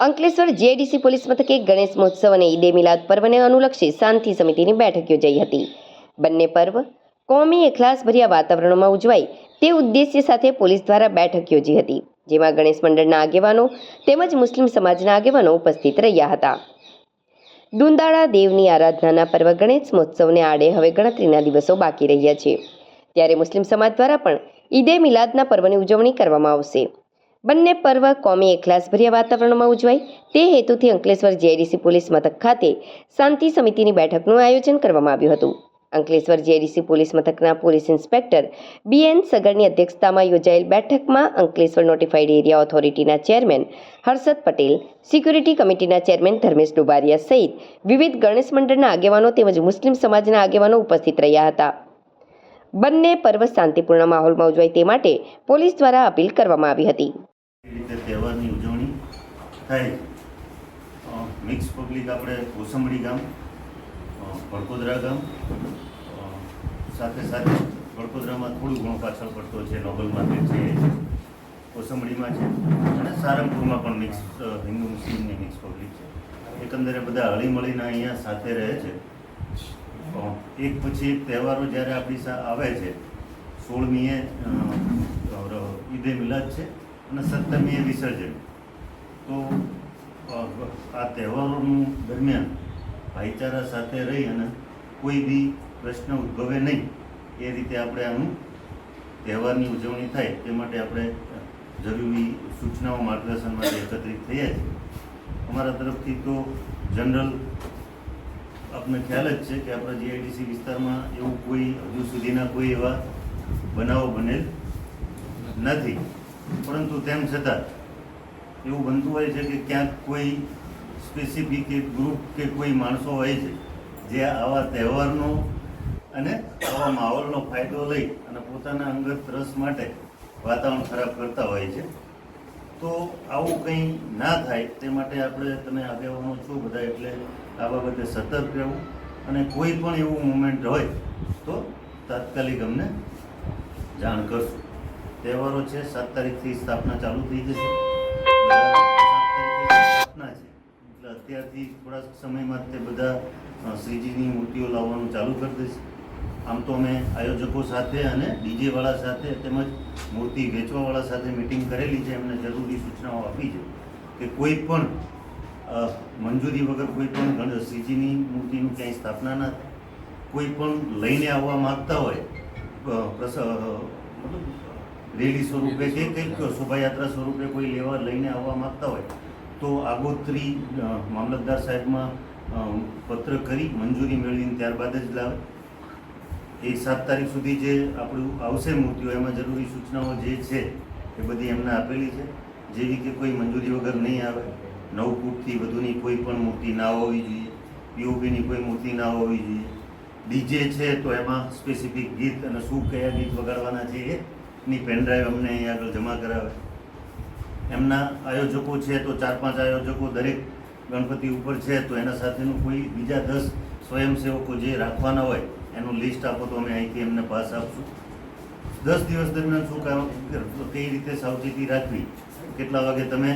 Ankleshwar JDC police મથકે ગણેશ મહોત્સવ અને ઈદે મિલાદ પર્વને અનુલક્ષી શાંતિ સમિતિની બેઠક યોજાઈ હતી. બંને પર્વ કોમી એખલાસભર્યા વાતાવરણમાં ઉજવાય તે ઉદ્દેશ્ય સાથે પોલીસ દ્વારા બેઠક યોજી હતી, જેમાં ગણેશ મંડળના આગેવાનો તેમજ મુસ્લિમ સમાજના આગેવાનો ઉપસ્થિત રહ્યા હતા. ડુંદાળા દેવની આરાધનાના પર્વ ગણેશ મહોત્સવને આડે હવે ગણતરીના દિવસો બાકી રહ્યા છે. ત્યારે મુસ્લિમ સમાજ દ્વારા પણ ઈદે મિલાદના પર્વની ઉજવણી કરવામાં આવશે. બંને પર્વ કોમી એકલાસભર્યા વાતાવરણમાં ઉજવાય. તે હેતુથી અંકલેશ્વર જીઆઈડીસી પોલીસ મથક ખાતે શાંતિ સમિતિની બેઠકનું આયોજન કરવામાં આવ્યું હતું. અંકલેશ્વર જીઆઈડીસી પોલીસ મથકના પોલીસ ઇન્સ્પેક્ટર બીએન સગરની અધ્યક્ષતામાં યોજાયેલ બેઠકમાં અંકલેશ્વર નોટિફાઈડ એરિયા ઓથોરિટીના ચેરમેન હર્ષદ પટેલ સિક્યુરિટી કમિટીના ચેરમેન ધર્મેશ ડુબારિયા સહિત વિવિધ ગણેશ મંડળના આગેવાનો તેમજ મુસ્લિમ સમાજના આગેવાનો ઉપસ્થિત રહ્યા હતા. બંને પર્વ શાંતિપૂર્ણ માહોલમાં ઉજવાય તે માટે પોલીસ દ્વારા અપીલ કરવામાં આવી હતી એ રીતે તહેવારની ઉજવણી થાય મિક્સ પબ્લિક આપણે કોસંબડી ગામ વડકોદરા ગામ સાથે સાથે વડકોદરામાં થોડું ઘણું પાછળ પડતો છે, નોબલ માર્કેટ છે, કોસંબડીમાં છે, અને સારંગપુરમાં પણ મિક્સ હિન્દુ મુસ્લિમની મિક્સ પબ્લિક છે. એકંદરે બધા હળીમળીને અહીંયા સાથે રહે છે. એક પછી એક તહેવારો જ્યારે આપણી આવે છે, સોળમીએ ઈદે મિલાદ છે અને સપ્તમીએ વિસર્જન. તો આ તહેવારોનું દરમિયાન ભાઈચારા સાથે રહી અને કોઈ બી પ્રશ્ન ઉદ્ભવે નહીં, એ રીતે આપણે આનું તહેવારની ઉજવણી થાય, તે માટે આપણે જરૂરી સૂચનાઓ માર્ગદર્શન માટે એકત્રિત થયા છે અમારા તરફથી તો જનરલ આપને ખ્યાલ જ છે કે આપણા જીઆઈડીસી વિસ્તારમાં એવું કોઈ હજુ સુધીના કોઈ એવા બનાવો બનેલ નથી. પરંતુ તેમ છતાં એવું બનતું હોય છે કે ક્યાંક કોઈ સ્પેસિફિક એક ગ્રુપ કે કોઈ માણસો હોય છે, જે આવા તહેવારનો અને આવા માહોલનો ફાયદો લઈ અને પોતાના અંગત રસ માટે વાતાવરણ ખરાબ કરતા હોય છે. તો આવું કંઈ ના થાય તે માટે આપણે તમે આગેવાનો છો બધા, એટલે આ બાબતે સતર્ક રહેવું અને કોઈ પણ એવું મુમેન્ટ હોય તો તાત્કાલિક અમને જાણ કરશું. તહેવારો છે, સાત તારીખથી સ્થાપના ચાલુ થઈ જશે. એટલે અત્યારથી થોડા સમયમાં તે બધા શ્રીજીની મૂર્તિઓ લાવવાનું ચાલુ કરી દેશે આમ તો અમે આયોજકો સાથે અને ડીજેવાળા સાથે તેમજ મૂર્તિ વેચવાવાળા સાથે મિટિંગ કરેલી છે એમને જરૂરી સૂચનાઓ આપી છે કે કોઈ પણ મંજૂરી વગર કોઈ પણ શ્રીજીની મૂર્તિનું ક્યાંય સ્થાપના ના કોઈ પણ લઈને આવવા માગતા હોય મતલબ રેલી સ્વરૂપે કે કંઈક શોભાયાત્રા સ્વરૂપે કોઈ લેવા લઈને આવવા માંગતા હોય, તો આગોતરી મામલતદાર સાહેબમાં પત્ર કરી મંજૂરી મેળવીને ત્યારબાદ જ લાવે. એ સાત તારીખ સુધી જે આપણું આવશે મૂર્તિઓ, એમાં જરૂરી સૂચનાઓ જે છે, એ બધી એમને આપેલી છે. જેવી કે કોઈ મંજૂરી વગર નહીં આવે. નવ ફૂટથી વધુની કોઈ પણ મૂર્તિ ના હોવી જોઈએ. પીઓપીની કોઈ મૂર્તિ ના હોવી જોઈએ. ડીજે છે તો એમાં સ્પેસિફિક ગીત અને શું કયા ગીત વગાડવાના છે એની પેનડ્રાઈવ અમને અહીં આગળ જમા કરાવે. એમના આયોજકો છે તો ચાર પાંચ આયોજકો દરેક ગણપતિ ઉપર છે તો એના સાથેનું કોઈ બીજા દસ સ્વયંસેવકો જે રાખવાના હોય, એનું લિસ્ટ આપો તો અમે અહીંથી એમને પાસ આપશું. દસ દિવસ દરમિયાન શું કામ કઈ રીતે સાવચેતી રાખવી? કેટલા વાગે તમે